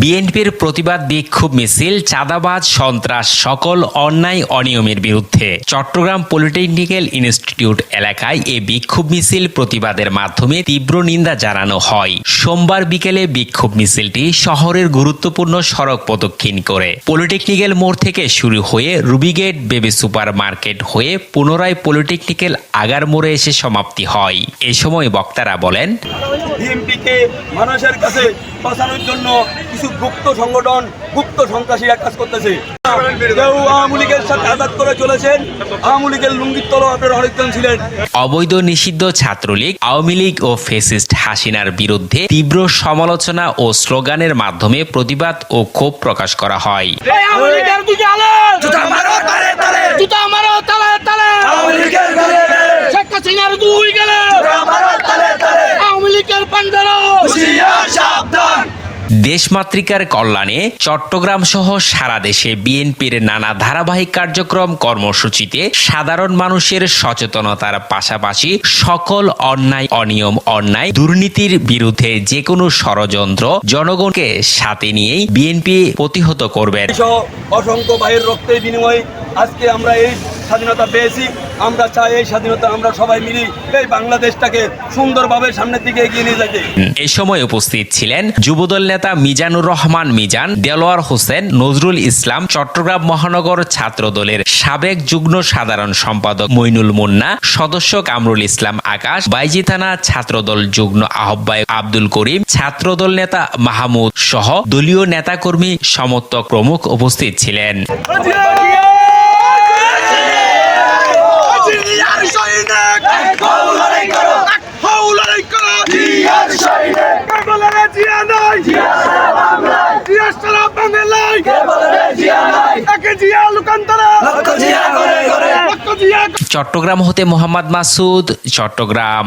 বিএনপির প্রতিবাদ বিক্ষোভ মিছিল, চাঁদাবাজ, সন্ত্রাস, সকল অন্যায় অনিয়মের বিরুদ্ধে। চট্টগ্রাম পলিটেকনিক্যাল ইনস্টিটিউট এলাকায় এ বিক্ষোভ মিছিল প্রতিবাদের মাধ্যমে তীব্র নিন্দা জানানো হয়। সোমবার বিকেলে বিক্ষোভ মিছিলটি শহরের গুরুত্বপূর্ণ সড়ক প্রদক্ষিণ করে। পলিটেকনিক্যাল মোড় থেকে শুরু হয়ে রুবিগেট, বেবি সুপার মার্কেট হয়ে পুনরায় পলিটেকনিক্যাল আগার মোড়ে এসে সমাপ্তি হয়। এ সময় বক্তারা বলেন বিএনপিকে মানুষের কাছে বাঁচানোর জন্য কিছু গুপ্ত সংগঠন, গুপ্ত সন্ত্রাসীরা কাজ করতেছে। কেউ আওয়ামী লীগের সাথে আঘাত করে চলেছেন। আওয়ামী লীগের লুঙ্গির তল আপনার অনেকজন ছিলেন। অবৈধ নিষিদ্ধ ছাত্রলীগ আওয়ামী লীগ ও ফেসিস্ট হাসিনার বিরুদ্ধে তীব্র সমালোচনা ও স্লোগানের মাধ্যমে প্রতিবাদ ও ক্ষোভ প্রকাশ করা হয়। দুই গালে। আওয়ামী লীগের পান্ডারো সাবধান। দেশমাতৃকার কল্যাণে চট্টগ্রাম সহ সারা দেশে বিএনপির নানা ধারাবাহিক কার্যক্রম কর্মসূচিতে সাধারণ মানুষের সচেতনতার পাশাপাশি সকল অন্যায়, অনিয়ম, অন্যায় দুর্নীতির বিরুদ্ধে যে কোনো ষড়যন্ত্র জনগণকে সাথে নিয়েই বিএনপি প্রতিহত করবেন। অসংখ্য ভাইয়ের রক্তের বিনিময়ে আজকে আমরা এই স্বাধীনতা পেয়েছি। আমরা চাই এই স্বাধীনতা আমরা সবাই মিলি এই বাংলাদেশটাকে সুন্দরভাবে সামনের দিকে এগিয়ে নিয়ে যেতে এ সময় উপস্থিত ছিলেন যুবদল নেতা মিজানুর রহমান মিজান দেলোয়ার হোসেন নজরুল ইসলাম চট্টগ্রাম মহানগর ছাত্র দলের সাবেক যুগ্ম সাধারণ সম্পাদক মইনুল মুন্না সদস্য কামরুল ইসলাম আকাশ বাইজি থানা ছাত্রদল যুগ্ম আহ্বায়ক আব্দুল করিম ছাত্রদল নেতা মাহমুদ সহ দলীয় নেতাকর্মী সমর্থক প্রমুখ উপস্থিত ছিলেন। চট্টগ্রাম হতে মোহাম্মদ মাসুদ চট্টগ্রাম।